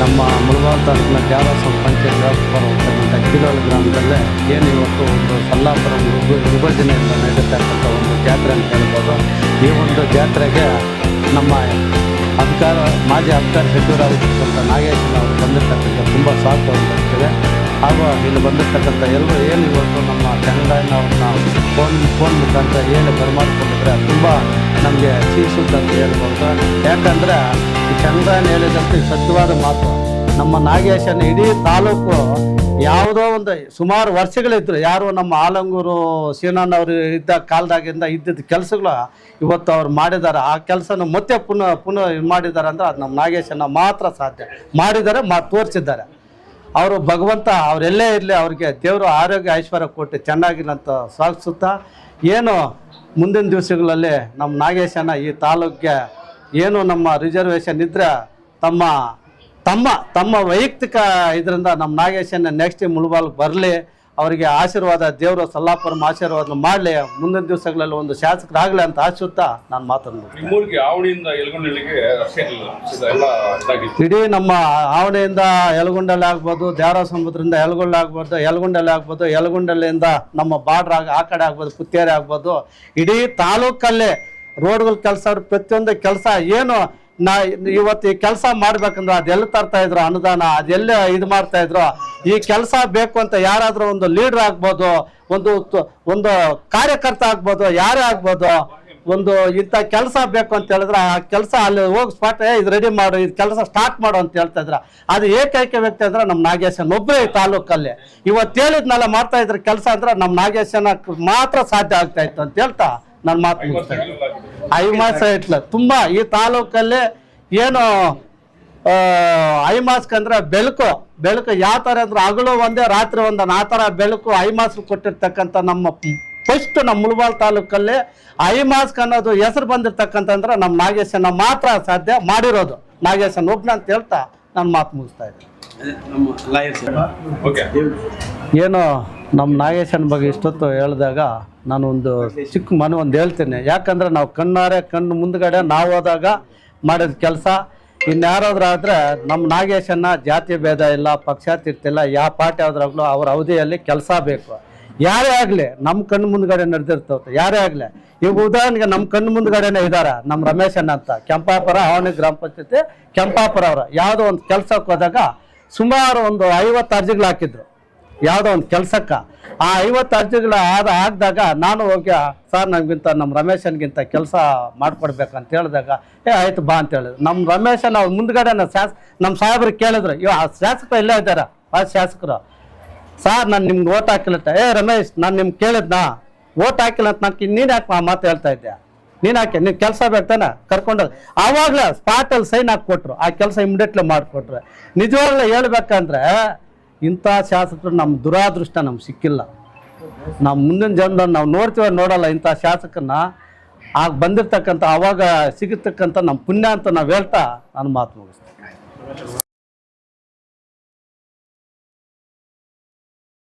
ನಮ್ಮ ಮುಳಬಾಲ್ ತಾಲೂಕಿನ ತ್ಯಾಗರಾಜ ಪಂಚಾಯತ್ ವ್ಯಾಪಾರ ಕಿಲೋಳ ಗ್ರಾಮದಲ್ಲೇ ಏನು ಇವತ್ತು ಒಂದು ಸಲ್ಲಾಪುರ ವಿಭ- ವಿಭಜನೆಯಿಂದ ನಡೆತಕ್ಕಂಥ ಒಂದು ಜಾತ್ರೆ ಅಂತ ಹೇಳ್ಬೋದು. ಈ ಒಂದು ಜಾತ್ರೆಗೆ ನಮ್ಮ ಅಧಿಕಾರ, ಮಾಜಿ ಅಧಿಕಾರ ಸಚಿವರಾಗಿರ್ತಕ್ಕಂಥ ನಾಗೇಶ್ ಅವರು ಬಂದಿರ್ತಕ್ಕಂಥ ತುಂಬ ಸಾಕು ಅಂತ ಹೇಳ್ತೇವೆ. ಹಾಗೂ ಇಲ್ಲಿ ಬಂದಿರ್ತಕ್ಕಂಥ ಎಲ್ಲರೂ ಏನು ಇವತ್ತು ನಮ್ಮ ಫೋನ್ ಮುಖಾಂತರ ಏನು ಬರಮಾಡಿಕೊಂಡಿದ್ರೆ ತುಂಬ ನಮಗೆ ಸುದ್ದಿ ಅಂತ ಹೇಳ್ಬೋದು. ಯಾಕಂದರೆ ಈ ಚಂದ್ರಾಯನ್ ಹೇಳಿದಂತೆ ಸತ್ಯವಾದ ಮಾತು. ನಮ್ಮ ನಾಗೇಶನ ಇಡೀ ತಾಲೂಕು ಯಾವುದೋ ಒಂದು ಸುಮಾರು ವರ್ಷಗಳಿದ್ರು. ಯಾರು ನಮ್ಮ ಆಲಂಗೂರು ಸೀನಣ್ಣವರು ಇದ್ದ ಕಾಲದಾಗಿಂದ ಇದ್ದಿದ್ದ ಕೆಲಸಗಳು ಇವತ್ತು ಅವ್ರು ಮಾಡಿದ್ದಾರೆ. ಆ ಕೆಲಸನ ಮತ್ತೆ ಪುನಃ ಪುನಃ ಮಾಡಿದ್ದಾರೆ ಅಂದರೆ ಅದು ನಮ್ಮ ನಾಗೇಶನ ಮಾತ್ರ ಸಾಧ್ಯ. ಮಾಡಿದ್ದಾರೆ, ಮಾ ತೋರಿಸಿದ್ದಾರೆ. ಅವರು ಭಗವಂತ ಅವರೆಲ್ಲೇ ಇರಲಿ, ಅವ್ರಿಗೆ ದೇವರು ಆರೋಗ್ಯ ಐಶ್ವರ್ಯ ಕೊಟ್ಟು ಚೆನ್ನಾಗಿಲ್ಲಂತ ಸಾಗಿಸುತ್ತಾ ಏನು ಮುಂದಿನ ದಿವಸಗಳಲ್ಲಿ ನಮ್ಮ ನಾಗೇಶನ ಈ ತಾಲೂಕಿಗೆ ಏನು ನಮ್ಮ ರಿಸರ್ವೇಷನ್ ಇದ್ದರೆ ತಮ್ಮ ತಮ್ಮ ತಮ್ಮ ವೈಯಕ್ತಿಕ ಇದರಿಂದ ನಮ್ಮ ನಾಗೇಶನ ನೆಕ್ಸ್ಟ್ ಮುಳುಬಾಲ್ ಬರಲಿ. ಅವರಿಗೆ ಆಶೀರ್ವಾದ ದೇವರ ಸಲ್ಲಾಪುರಂ ಆಶೀರ್ವಾದ ಮಾಡಲಿ. ಮುಂದಿನ ದಿವಸಗಳಲ್ಲಿ ಒಂದು ಶಾಸಕರಾಗಲಿ ಅಂತ ಆಶಿಸುತ್ತಾ ನಾನು ಮಾತಾಡ್ಬೋದು ಇಡೀ ನಮ್ಮ ಆವಣಿಯಿಂದ ಯಲಗುಂಡಲ್ಲಿ ಆಗ್ಬೋದು ದೇವರ ಸಮುದ್ರದಿಂದ ಯಲಗುಂಡ ಆಗ್ಬೋದು ಯಲಗುಂಡಲ್ಲಿ ಆಗ್ಬೋದು ಯಲಗುಂಡಲ್ಲಿಂದ ನಮ್ಮ ಬಾರ್ಡರ್ ಆಗ ಆ ಕಡೆ ಆಗ್ಬೋದು ಪುತ್ತೇರಿ ಆಗ್ಬೋದು. ಇಡೀ ತಾಲೂಕಲ್ಲೇ ರೋಡ್ಗಳ ಕೆಲಸ ಪ್ರತಿಯೊಂದು ಕೆಲಸ ಏನು ನಾ ಇವತ್ತು ಈ ಕೆಲಸ ಮಾಡ್ಬೇಕಂದ್ರೆ ಅದೆಲ್ಲ ತರ್ತಾ ಇದ್ರು ಅನುದಾನ ಅದೆಲ್ಲ ಇದು ಮಾಡ್ತಾ ಇದ್ರು? ಈ ಕೆಲಸ ಬೇಕು ಅಂತ ಯಾರಾದ್ರೂ ಒಂದು ಲೀಡರ್ ಆಗ್ಬೋದು, ಒಂದು ಒಂದು ಕಾರ್ಯಕರ್ತ ಆಗ್ಬೋದು, ಯಾರೇ ಆಗ್ಬೋದು, ಒಂದು ಇಂಥ ಕೆಲಸ ಬೇಕು ಅಂತ ಹೇಳಿದ್ರೆ ಆ ಕೆಲಸ ಅಲ್ಲಿ ಹೋಗಿ ಸ್ಪಾಟ್ ಇದು ರೆಡಿ ಮಾಡು, ಇದು ಕೆಲಸ ಸ್ಟಾರ್ಟ್ ಮಾಡು ಅಂತ ಹೇಳ್ತಾ ಇದ್ರ. ಅದು ಏಕೈಕ ವ್ಯಕ್ತಿ ಅಂದ್ರೆ ನಮ್ಮ ನಾಗೇಶನ್ ಒಬ್ಬರೇ ಈ ತಾಲೂಕಲ್ಲಿ. ಇವತ್ತು ಹೇಳಿದ್ನೆಲ್ಲ ಮಾಡ್ತಾ ಇದ್ರ ಕೆಲಸ ಅಂದ್ರೆ ನಮ್ಮ ನಾಗೇಶನ ಮಾತ್ರ ಸಾಧ್ಯ ಆಗ್ತಾ ಇತ್ತು ಅಂತ ಹೇಳ್ತಾ ನನ್ನ ಮಾತು. ಐಮಾಸ್ ಇಟ್ಲ. ತುಂಬಾ ಈ ತಾಲೂಕಲ್ಲಿ ಏನು ಐಮಾಸ್ಕ್ ಅಂದ್ರೆ ಬೆಳಕು. ಬೆಳಕು ಯಾವ ಥರ ಅಂದ್ರೆ ಹಗಲು ಒಂದೇ, ರಾತ್ರಿ ಒಂದನ್ನು ಆ ಥರ ಬೆಳಕು ಐಮಾಸ್ಕ್ ಕೊಟ್ಟಿರ್ತಕ್ಕಂಥ ನಮ್ಮ ಫಸ್ಟ್ ನಮ್ಮ ಮುಳಬಾಲ್ ತಾಲೂಕಲ್ಲಿ ಐಮಾಸ್ಕ್ ಅನ್ನೋದು ಹೆಸರು ಬಂದಿರ್ತಕ್ಕಂಥಂದ್ರೆ ನಮ್ಮ ನಾಗೇಶನ ಮಾತ್ರ ಸಾಧ್ಯ ಮಾಡಿರೋದು. ನಾಗೇಶನ್ ಒಬ್ನ ಅಂತ ಹೇಳ್ತಾ ನಾನು ಮಾತು ಮುಗಿಸ್ತಾ ಇದ್ದೀನಿ. ಏನು, ನಮ್ಮ ನಾಗೇಶನ ಬಗ್ಗೆ ಇಷ್ಟೊತ್ತು ಹೇಳಿದಾಗ ನಾನು ಒಂದು ಚಿಕ್ಕ ಮನೆ ಒಂದು ಹೇಳ್ತೀನಿ. ಯಾಕಂದ್ರೆ ನಾವು ಕಣ್ಣಾರೆ, ಕಣ್ಣು ಮುಂದ್ಗಡೆ ನಾವು ಹೋದಾಗ ಮಾಡಿದ ಕೆಲಸ. ಇನ್ಯಾರಾದ್ರೂ ಆದರೆ ನಮ್ಮ ನಾಗೇಶನ್ನ ಜಾತಿ ಭೇದ ಇಲ್ಲ ಪಕ್ಷಾತೀರ್ಥ ಇಲ್ಲ ಯಾವ ಪಾರ್ಟಿ ಆದ್ರಾಗ್ಲೂ ಅವ್ರ ಅವಧಿಯಲ್ಲಿ ಕೆಲಸ ಬೇಕು. ಯಾರೇ ಆಗಲಿ, ನಮ್ಮ ಕಣ್ಣು ಮುಂದ್ಗಡೆ ನಡೆದಿರ್ತವೆ ಯಾರೇ ಆಗಲಿ. ಈಗ ಉದಾಹರಣೆಗೆ ನಮ್ಮ ಕಣ್ಣು ಮುಂದ್ಗಡೆನೇ ಇದ್ದಾರೆ ನಮ್ಮ ರಮೇಶನ್ ಅಂತ. ಕೆಂಪಾಪುರ ಅವನಿ ಗ್ರಾಮ ಪಂಚಾಯತಿ ಕೆಂಪಾಪುರ ಅವರು. ಯಾವುದೋ ಒಂದು ಕೆಲಸಕ್ಕೆ ಹೋದಾಗ ಸುಮಾರು ಒಂದು ಐವತ್ತು ಅರ್ಜಿಗಳು ಹಾಕಿದ್ರು. ಯಾವುದೋ ಒಂದು ಕೆಲಸಕ್ಕೆ. ಆ ಐವತ್ತು ಅರ್ಜಿಗಳು ಆದ ಆಗಿದಾಗ ನಾನು ಹೋಗಿ ಸರ್, ನಮಗಿಂತ ನಮ್ಮ ರಮೇಶನ್ಗಿಂತ ಕೆಲಸ ಮಾಡಿಕೊಡ್ಬೇಕಂತ ಹೇಳಿದಾಗ, ಏ, ಆಯ್ತು ಬಾ ಅಂತ ಹೇಳಿದ್ರು. ನಮ್ಮ ರಮೇಶನ್ ಅವ್ರು ಮುಂದ್ಗಡೆ ಶಾಸ ನಮ್ಮ ಸಾಹೇಬ್ರು ಕೇಳಿದ್ರು ಇವ ಆ ಶಾಸಕರು ಇಲ್ಲೇ ಇದ್ದಾರೆ? ಆ ಶಾಸಕರು. ಸರ್, ನಾನು ನಿಮ್ಗೆ ಓಟ್ ಹಾಕಿಲ್ಲ ಏ, ರಮೇಶ್, ನಾನು ನಿಮ್ಗೆ ಕೇಳಿದ್ನಾ? ಓಟ್ ಹಾಕಿಲ್ಲ ಅಂತ ನಾನು ನೀನು ಯಾಕೆ ಮಾತು ಹೇಳ್ತಾ ಇದ್ದೆ ನೀನು ಹಾಕಿ, ನೀನು ಕೆಲಸ ಬೇಕಾನ ಕರ್ಕೊಂಡು ಆವಾಗಲೇ ಸ್ಪಾಟಲ್ಲಿ ಸೈನ್ ಹಾಕ್ಕೊಟ್ರು. ಆ ಕೆಲಸ ಇಮಿಡಿಯೇಟ್ಲಿ ಮಾಡಿಕೊಟ್ರು. ನಿಜವಾಗ್ಲೂ ಹೇಳ್ಬೇಕಂದ್ರೆ, ಇಂಥ ಶಾಸಕರು ನಮ್ಮ ದುರಾದೃಷ್ಟ ನಮ್ಗೆ ಸಿಕ್ಕಿಲ್ಲ. ನಾವು ಮುಂದಿನ ಜನ್ಮದಲ್ಲಿ ನಾವು ನೋಡ್ತೀವ ನೋಡಲ್ಲ ಇಂಥ ಶಾಸಕನ್ನ, ಆಗ ಬಂದಿರ್ತಕ್ಕಂಥ ಅವಾಗ ಸಿಗತಕ್ಕಂಥ ನಮ್ಮ ಪುಣ್ಯ ಅಂತ ನಾವು ಹೇಳ್ತಾ ನಾನು ಮಾತು ಮುಗಿಸ್ತೀನಿ.